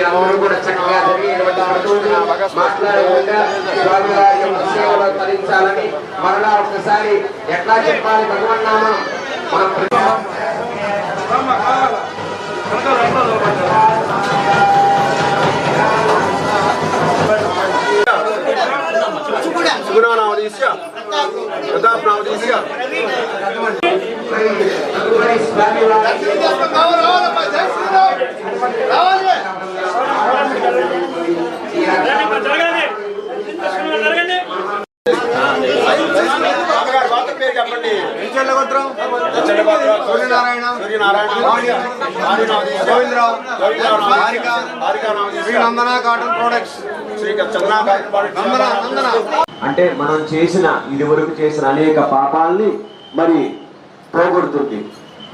కార్యక్రమం కూడా చక్కగా జరిగినటువంటి ఉంటుంది మాట్లాడకుండా స్వామి వారి యొక్క సేవలో తరించాలని మరలా ఒకసారి ఎట్లా చెప్పాలి భగవన్ నామం మనం ప్రతి- స్వామి వారి చెప్పండి సూర్యనారాయణ సూర్యనారాయణ గోవిందరావు హారిక శ్రీ నందన కాటన్ ప్రొడక్ట్స్ శ్రీ చందన నందన నందన. అంటే మనం చేసిన ఇది వరకు చేసిన అనేక పాపాలని మరి పోగొడుతుంది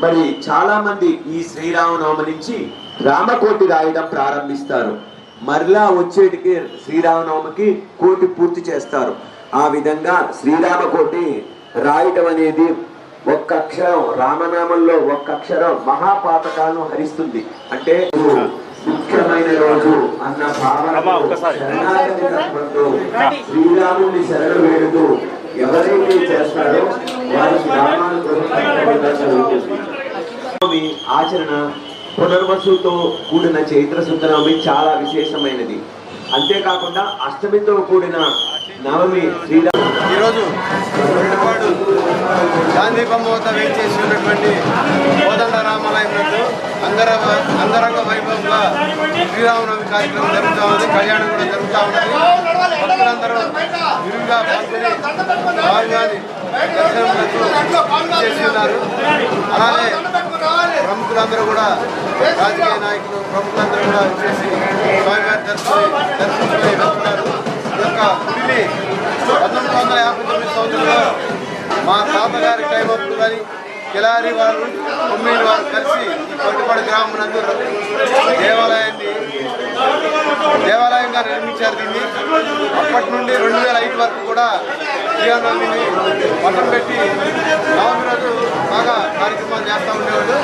మరి చాలా మంది ఈ శ్రీరామనవమి నుంచి రామకోటి రాయడం ప్రారంభిస్తారు. మరలా వచ్చేటికి శ్రీరామనవమికి కోటి పూర్తి చేస్తారు. ఆ విధంగా శ్రీరామకోటి రాయటం అనేది ఒక్క అక్షరం రామనామంలో ఒక్క అక్షరం మహాపాతకాలను హరిస్తుంది. అంటే ముఖ్యమైన రోజు అన్న భావన శ్రీరాముని శరణు వేడుతూ ఎవరైతే చేస్తారో వారికి రామాను జరుగుతుంది ఆచరణ పునర్వసుతో కూడిన చైత్ర శుద్ధనవమి చాలా విశేషమైనది. అంతేకాకుండా అష్టమితో కూడిన నవమి శ్రీరామ ఈరోజు గాంధీ బొమ్మ వద్ద వేచేసి ఉన్నటువంటి కోదండ రామాలయం అంగర అంగరంగ వైభవంగా శ్రీరామనవమి కార్యక్రమం జరుగుతూ ఉంది కళ్యాణం కూడా జరుగుతూ ఉన్నది. భక్తులందరూ విరివిగా పాల్గొని స్వామివారి చేసి ఉన్నారు. అలాగే ప్రముఖులందరూ కూడా రాజకీయ నాయకులు ప్రముఖులందరూ కూడా వచ్చేసి స్వామివారి దర్శనం దర్శించుకుని వెళ్తున్నారు ఈ యొక్క పంతొమ్మిది వందల యాభై తొమ్మిది సంవత్సరంలో మా తాతగారి టైం అప్పుడు కానీ కిలారి వారు తొమ్మిది వారు కలిసి ఈ గ్రామం నందు దేవాలయాన్ని దేవాలయంగా నిర్మించారు దీన్ని. అప్పటి నుండి రెండు వేల ఐదు వరకు కూడా జీవనాన్ని పట్టం పెట్టి నవమి రోజు బాగా కార్యక్రమాలు చేస్తూ ఉండేవాళ్ళు.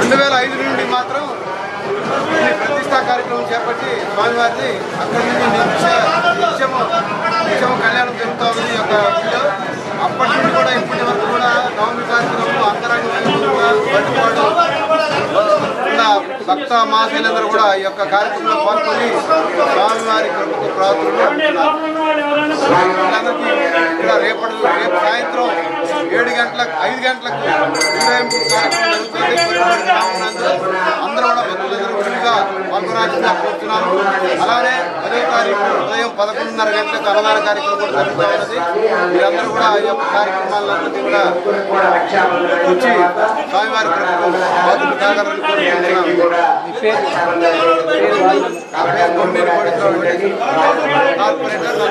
రెండు వేల ఐదు నుండి మాత్రం ప్రతిష్టా కార్యక్రమం చేపట్టి స్వామివారిని అక్కడి నుండి నిర్మించారు నిత్యము నిత్యము కళ్యాణం జరుగుతూ ఉంది ఈ యొక్క గుడిలో అప్పటి నుండి కూడా ఇప్పటి వరకు కూడా నవమి కార్యక్రమం అంతరంగ వైభవంగా పట్టుకోవడం ఉన్న భక్త మహాశైలందరూ కూడా ఈ యొక్క కార్యక్రమంలో పాల్గొని స్వామివారి కృపకు ప్రాతులు ఇక్కడ రేపటి రేపు సాయంత్రం ఏడు గంటలకు ఐదు గంటలకు ఊరేగింపు కార్యక్రమం జరుగుతుంది. అందరూ కూడా భక్తులందరూ విడిగా పాల్గొనాల్సిందిగా కోరుతున్నాను అలానే పదకొండున్నర గంటలకు అన్నదాన కార్యక్రమం కూడా జరుగుతూ ఉన్నది మీరందరూ కూడా ఈ యొక్క కార్యక్రమాలన్నింటినీ కూడా వచ్చి స్వామివారి కృపకు పాత్రలు కాగలని కోరుకుంటున్నాను నా పేరు కొమ్మేరు కోటేశ్వరరావు అండి. కార్పొరేటర్.